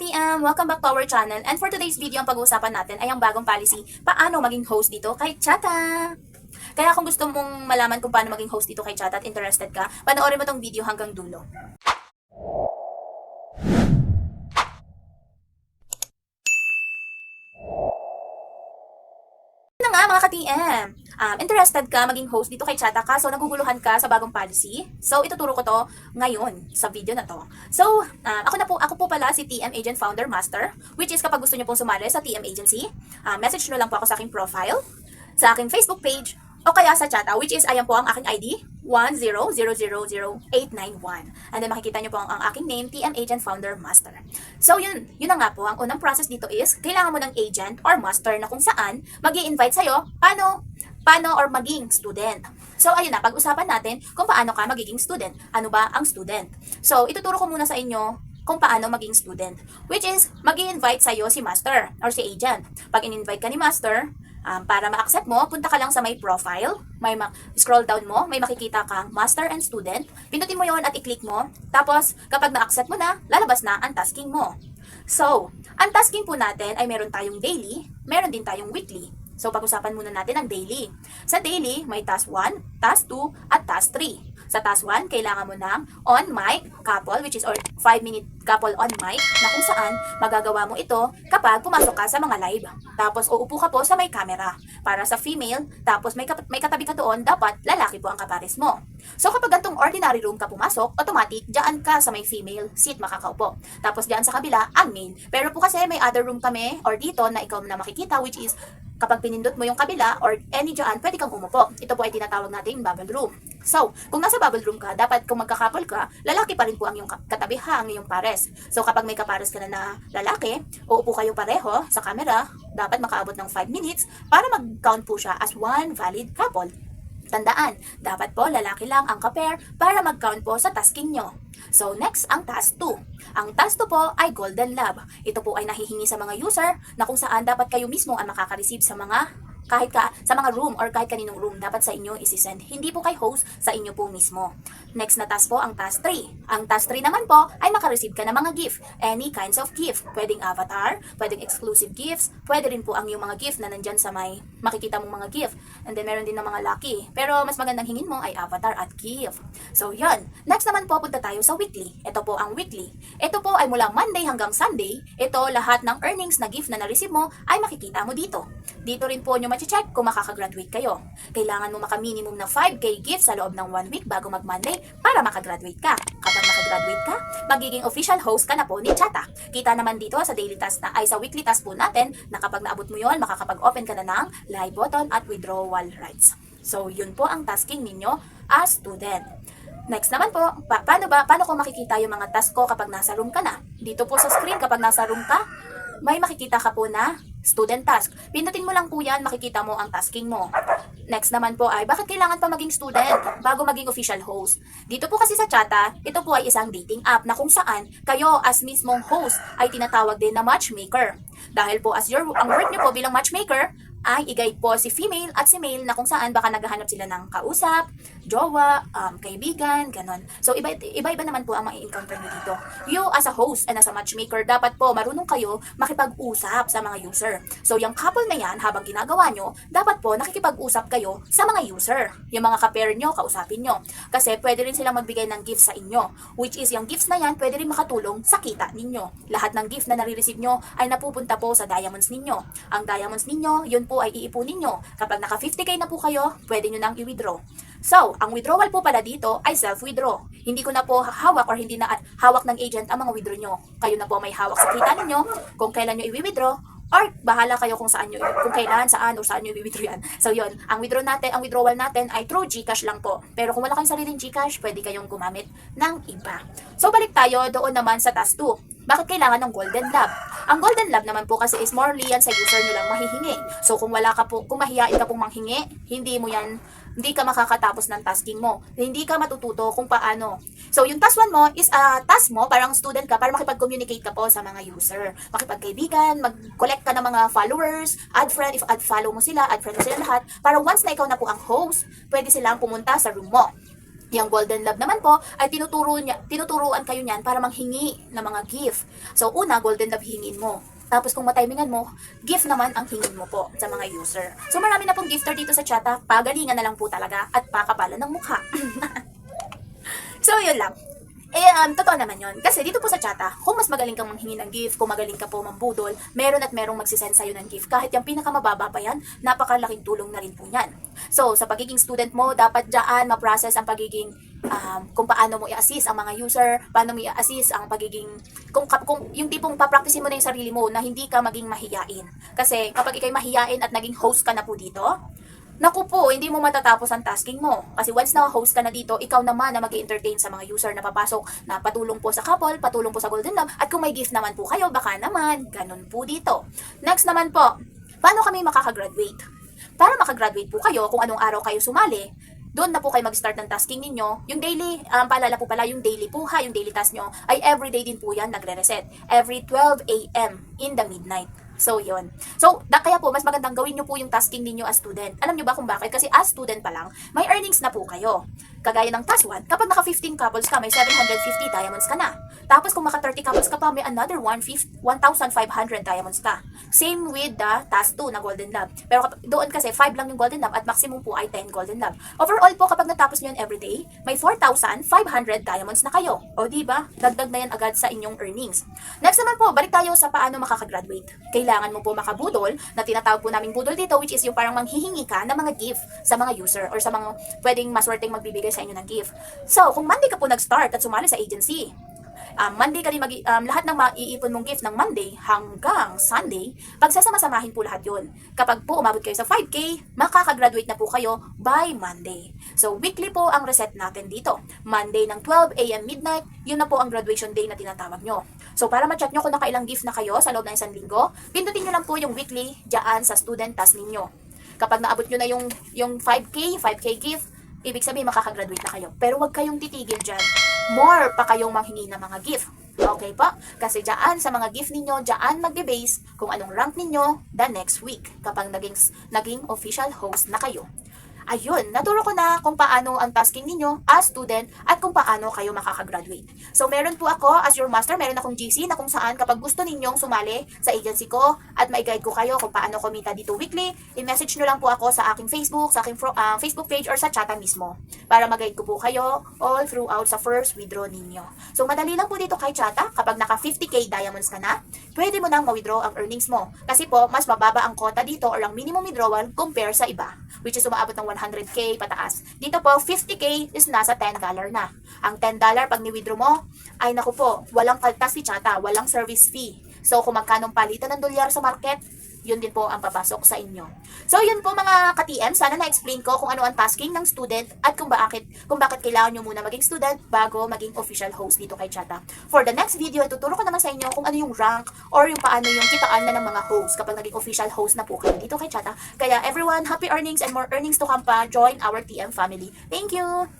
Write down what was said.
ka-TM! Welcome back to our channel. And for today's video, ang pag-uusapan natin ay ang bagong policy, paano maging host dito kay Chata. Kaya kung gusto mong malaman kung paano maging host dito kay Chata at interested ka, panoorin mo tong video hanggang dulo. Ano nga mga ka-TM? Um, interested ka maging host dito kay Chata kaso naguguluhan ka sa bagong policy? So ituturo ko to ngayon sa video na to. So um, ako na po ako po pala si TM Agent Founder Master which is kapag gusto niyo pong sumali sa TM Agency, uh, message nyo lang po ako sa aking profile, sa aking Facebook page, o kaya sa Chata which is ayan po ang aking ID 1000891. And then makikita nyo po ang, ang aking name, TM Agent Founder Master. So yun, yun na nga po, ang unang process dito is, kailangan mo ng agent or master na kung saan mag invite sa'yo, paano, paano or maging student. So ayun na, pag-usapan natin kung paano ka magiging student. Ano ba ang student? So ituturo ko muna sa inyo kung paano maging student. Which is, mag invite sa'yo si master or si agent. Pag in-invite ka ni master, um, para ma-accept mo, punta ka lang sa may profile, may ma- scroll down mo, may makikita kang master and student. Pindutin mo yon at i-click mo. Tapos, kapag na-accept mo na, lalabas na ang tasking mo. So, ang tasking po natin ay meron tayong daily, meron din tayong weekly. So, pag-usapan muna natin ang daily. Sa daily, may task 1, task 2, at task 3. Sa task 1, kailangan mo ng on-mic couple, which is or 5-minute couple on mic, na kung saan magagawa mo ito kapag pumasok ka sa mga live. Tapos, uupo ka po sa may camera. Para sa female, tapos may, may katabi ka doon, dapat lalaki po ang kapares mo. So, kapag gantong ordinary room ka pumasok, automatic, dyan ka sa may female seat makakaupo. Tapos, dyan sa kabila, ang male. Pero po kasi may other room kami, or dito, na ikaw na makikita, which is kapag pinindot mo yung kabila or any dyan, pwede kang umupo. Ito po ay tinatawag natin bubble room. So, kung nasa bubble room ka, dapat kung magkakapal ka, lalaki pa rin po ang iyong ka- katabi ha, ang iyong pares. So, kapag may kapares ka na na lalaki, uupo kayo pareho sa camera, dapat makaabot ng 5 minutes para mag-count po siya as one valid couple. Tandaan, dapat po lalaki lang ang kapair para mag-count po sa tasking nyo. So next, ang task 2. Ang task 2 po ay Golden Lab. Ito po ay nahihingi sa mga user na kung saan dapat kayo mismo ang makaka-receive sa mga kahit ka sa mga room or kahit kaninong room dapat sa inyo isi-send. Hindi po kay host sa inyo po mismo. Next na task po ang task 3. Ang task 3 naman po ay makareceive ka ng mga gift. Any kinds of gift. Pwedeng avatar, pwedeng exclusive gifts, pwede rin po ang yung mga gift na nandyan sa may makikita mong mga gift. And then meron din ng mga lucky. Pero mas magandang hingin mo ay avatar at gift. So yun. Next naman po punta tayo sa weekly. Ito po ang weekly. Ito po ay mula Monday hanggang Sunday. Ito lahat ng earnings na gift na na-receive mo ay makikita mo dito. Dito rin po nyo check kung makakagraduate kayo. Kailangan mo maka-minimum na 5K gift sa loob ng 1 week bago mag-Monday para makagraduate ka. Kapag makagraduate ka, magiging official host ka na po ni Chata. Kita naman dito sa daily task na ay sa weekly task po natin na kapag naabot mo yon, makakapag-open ka na ng live button at withdrawal rights. So, yun po ang tasking ninyo as student. Next naman po, pa- paano ba, paano ko makikita yung mga task ko kapag nasa room ka na? Dito po sa screen, kapag nasa room ka, may makikita ka po na student task. Pindutin mo lang po yan, makikita mo ang tasking mo. Next naman po ay, bakit kailangan pa maging student bago maging official host? Dito po kasi sa Chata, ito po ay isang dating app na kung saan kayo as mismong host ay tinatawag din na matchmaker. Dahil po as your, ang work nyo po bilang matchmaker, ay i-guide po si female at si male na kung saan baka naghahanap sila ng kausap, jowa, um, kaibigan, ganon. So, iba, iba-iba naman po ang mai-encounter nyo dito. You as a host and as a matchmaker, dapat po marunong kayo makipag-usap sa mga user. So, yung couple na yan, habang ginagawa nyo, dapat po nakikipag-usap kayo sa mga user. Yung mga ka-pair nyo, kausapin nyo. Kasi pwede rin silang magbigay ng gifts sa inyo. Which is, yung gifts na yan, pwede rin makatulong sa kita ninyo. Lahat ng gift na nare-receive nyo ay napupunta po sa diamonds ninyo. Ang diamonds ninyo, yun po ay iipunin nyo. Kapag naka 50k na po kayo, pwede nyo nang i-withdraw. So, ang withdrawal po pala dito ay self-withdraw. Hindi ko na po hawak or hindi na hawak ng agent ang mga withdraw nyo. Kayo na po may hawak sa kita ninyo kung kailan nyo i-withdraw or bahala kayo kung saan nyo, kung kailan, saan, o saan nyo i-withdraw yan. So, yun. Ang withdraw natin, ang withdrawal natin ay through Gcash lang po. Pero kung wala kayong sariling Gcash, pwede kayong gumamit ng iba. So, balik tayo doon naman sa task 2. Bakit kailangan ng Golden Lab? Ang Golden Lab naman po kasi is more yan sa user nyo lang mahihingi. So, kung wala ka po, kung mahihain ka pong manghingi, hindi mo yan, hindi ka makakatapos ng tasking mo. Hindi ka matututo kung paano. So, yung task 1 mo is a task mo, parang student ka, para makipag-communicate ka po sa mga user. Makipagkaibigan, mag-collect ka ng mga followers, add friend, if add follow mo sila, add friend mo sila lahat, para once na ikaw na po ang host, pwede silang pumunta sa room mo. Yung Golden Love naman po ay tinuturo niya, tinuturuan kayo niyan para manghingi ng mga gift. So una, Golden Love hingin mo. Tapos kung matimingan mo, gift naman ang hingin mo po sa mga user. So marami na pong gifter dito sa chat ha. Pagalingan na lang po talaga at pakapalan ng mukha. so yun lang. Eh, um, totoo naman yun. Kasi dito po sa chata, kung mas magaling kang manghingi ng gift, kung magaling ka po mambudol, meron at merong magsisend sa'yo ng gift. Kahit yung pinakamababa pa yan, napakalaking tulong na rin po yan. So, sa pagiging student mo, dapat dyan ma-process ang pagiging, um, kung paano mo i-assist ang mga user, paano mo i-assist ang pagiging, kung, kung yung tipong papracticein mo na yung sarili mo na hindi ka maging mahiyain. Kasi kapag ikay mahiyain at naging host ka na po dito, Naku po, hindi mo matatapos ang tasking mo. Kasi once na host ka na dito, ikaw naman na mag entertain sa mga user na papasok na patulong po sa couple, patulong po sa Golden Love, at kung may gift naman po kayo, baka naman, ganun po dito. Next naman po, paano kami makakagraduate? Para makagraduate po kayo, kung anong araw kayo sumali, doon na po kayo mag-start ng tasking ninyo. Yung daily, um, paalala po pala, yung daily po ha, yung daily task nyo, ay everyday din po yan nagre-reset. Every 12 a.m. in the midnight. So, yon. So, da, kaya po, mas magandang gawin nyo po yung tasking ninyo as student. Alam nyo ba kung bakit? Kasi as student pa lang, may earnings na po kayo. Kagaya ng task 1, kapag naka 15 couples ka, may 750 diamonds ka na. Tapos kung maka 30 couples ka pa, may another 1,500 diamonds ka. Same with the task 2 na Golden Love. Pero doon kasi 5 lang yung Golden Love at maximum po ay 10 Golden Love. Overall po, kapag natapos nyo yun everyday, may 4,500 diamonds na kayo. O di ba? Dagdag na yan agad sa inyong earnings. Next naman po, balik tayo sa paano makakagraduate. Kailangan mo po makabudol na tinatawag po naming budol dito which is yung parang manghihingi ka ng mga gift sa mga user or sa mga pwedeng maswerteng magbibigay sa inyo ng gift. So, kung Monday ka po nag-start at sumali sa agency, um, Monday ka rin mag, um, lahat ng maiipon mong gift ng Monday hanggang Sunday, pagsasama-samahin po lahat yun. Kapag po umabot kayo sa 5K, makakagraduate na po kayo by Monday. So, weekly po ang reset natin dito. Monday ng 12 a.m. midnight, yun na po ang graduation day na tinatawag nyo. So, para ma-check nyo kung nakailang gift na kayo sa loob ng isang linggo, pindutin nyo lang po yung weekly dyan sa student task ninyo. Kapag naabot nyo na yung, yung 5K, 5K gift, ibig sabihin makakagraduate na kayo. Pero huwag kayong titigil dyan. More pa kayong manghingi ng mga gift. Okay po? Kasi dyan sa mga gift ninyo, dyan magbe-base kung anong rank ninyo the next week kapag naging, naging official host na kayo. Ayun, naturo ko na kung paano ang tasking ninyo as student at kung paano kayo makakagraduate. So, meron po ako as your master, meron akong GC na kung saan kapag gusto ninyong sumali sa agency ko at may guide ko kayo kung paano kumita dito weekly, i-message nyo lang po ako sa aking Facebook, sa aking ah, Facebook page or sa chata mismo para mag-guide ko po kayo all throughout sa first withdraw ninyo. So, madali lang po dito kay chata kapag naka 50k diamonds ka na, pwede mo nang ma-withdraw ang earnings mo. Kasi po, mas mababa ang quota dito or ang minimum withdrawal compare sa iba, which is umaabot ng 100k pataas. Dito po, 50k is nasa $10 na. Ang $10 pag ni-withdraw mo, ay naku po, walang kaltas si Chata, walang service fee. So, kung magkanong palitan ng dolyar sa market, yun din po ang papasok sa inyo. So, yun po mga ka-TM, sana na-explain ko kung ano ang tasking ng student at kung bakit, kung bakit kailangan nyo muna maging student bago maging official host dito kay Chata. For the next video, tuturo ko naman sa inyo kung ano yung rank or yung paano yung kitaan na ng mga host kapag naging official host na po kayo dito kay Chata. Kaya everyone, happy earnings and more earnings to come pa. Join our TM family. Thank you!